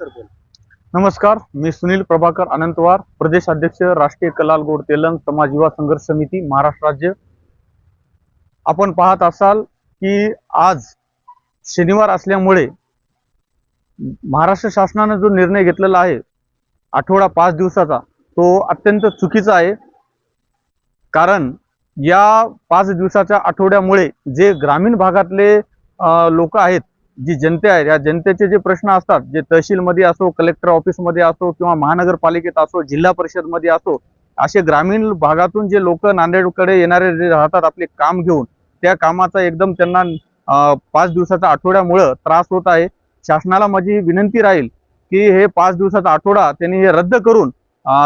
Sir बोल. नमस्कार मी सुनील प्रभाकर अनंतवार प्रदेश अध्यक्ष राष्ट्रीय कलाल गोड तेलंग समाज युवा संघर्ष समिती महाराष्ट्र राज्य. आपण पाहत असाल की आज शनिवार असल्यामुळे महाराष्ट्र शासनाने जो निर्णय घेतलेला आहे आठवडा पाच दिवसाचा तो अत्यंत चुकीचा आहे. कारण या पाच दिवसाच्या आठवड्यामुळे जे ग्रामीण भागातले लोक आहेत जी जनते आहे या जनतेचे जे प्रश्न असतात जे तहसीलमध्ये असो कलेक्टर ऑफिसमध्ये असो किंवा महानगरपालिकेत असो जिल्हा परिषदमध्ये असो असे ग्रामीण भागातून जे लोक नांदेडकडे येणारे जे राहतात आपले काम घेऊन त्या कामाचा एकदम त्यांना पाच दिवसाच्या आठवड्यामुळं त्रास होत आहे. शासनाला माझी विनंती राहील की हे पाच दिवसाचा आठवडा त्यांनी हे रद्द करून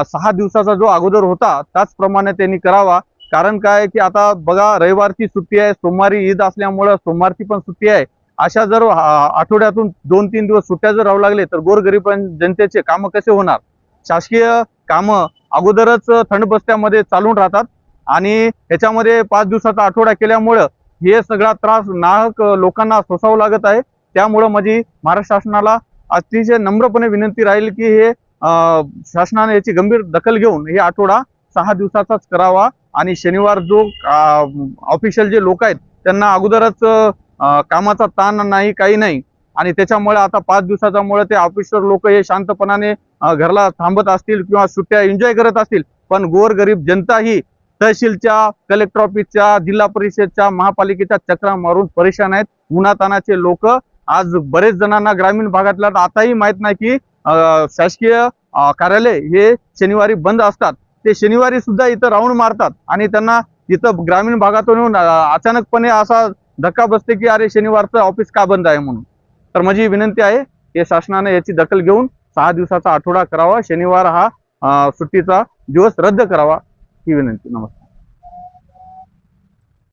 सहा दिवसाचा जो अगोदर होता त्याचप्रमाणे त्यांनी करावा. कारण काय की आता बघा रविवारची सुट्टी आहे सोमवारी ईद असल्यामुळं सोमवारची पण सुट्टी आहे. अशा जर आठवड्यातून दोन तीन दिवस सुट्ट्या जर राहू लागले तर गोरगरीब जनतेचे कामं कसे होणार? शासकीय कामं अगोदरच थंड बस्त्यामध्ये चालून राहतात आणि ह्याच्यामध्ये पाच दिवसाचा आठवडा केल्यामुळं हे सगळा त्रास नाहक लोकांना सोसावं लागत आहे. त्यामुळं माझी महाराष्ट्र शासनाला अतिशय नम्रपणे विनंती राहील की हे शासनाने याची गंभीर दखल घेऊन हे आठवडा सहा दिवसाचाच करावा आणि शनिवार जो ऑफिशियल जे लोक आहेत त्यांना अगोदरच कामाचा ताण नाही काही नाही. आणि त्याच्यामुळे आता पाच दिवसाच्यामुळे ते ऑफिसर लोक हे शांतपणाने घरला थांबत असतील किंवा सुट्ट्या एन्जॉय करत असतील. पण गोरगरीब जनता ही तहसीलच्या कलेक्टर ऑफिसच्या जिल्हा परिषदच्या महापालिकेच्या चक्रा मारून परेशान आहेत. उन्हातानाचे लोक आज बरेच जणांना ग्रामीण भागातल्या आताही माहीत नाही की शासकीय कार्यालय हे शनिवारी बंद असतात. ते शनिवारी सुद्धा इथं राऊंड मारतात. आणि त्यांना इथं ग्रामीण भागातून येऊन अचानकपणे असा धक्का बसते की अरे शनिवारचं ऑफिस का बंद आहे म्हणून. तर माझी विनंती आहे हे शासनाने याची दखल घेऊन सहा दिवसाचा आठवडा करावा. शनिवार हा सुट्टीचा दिवस रद्द करावा. ही विनंती. नमस्कार.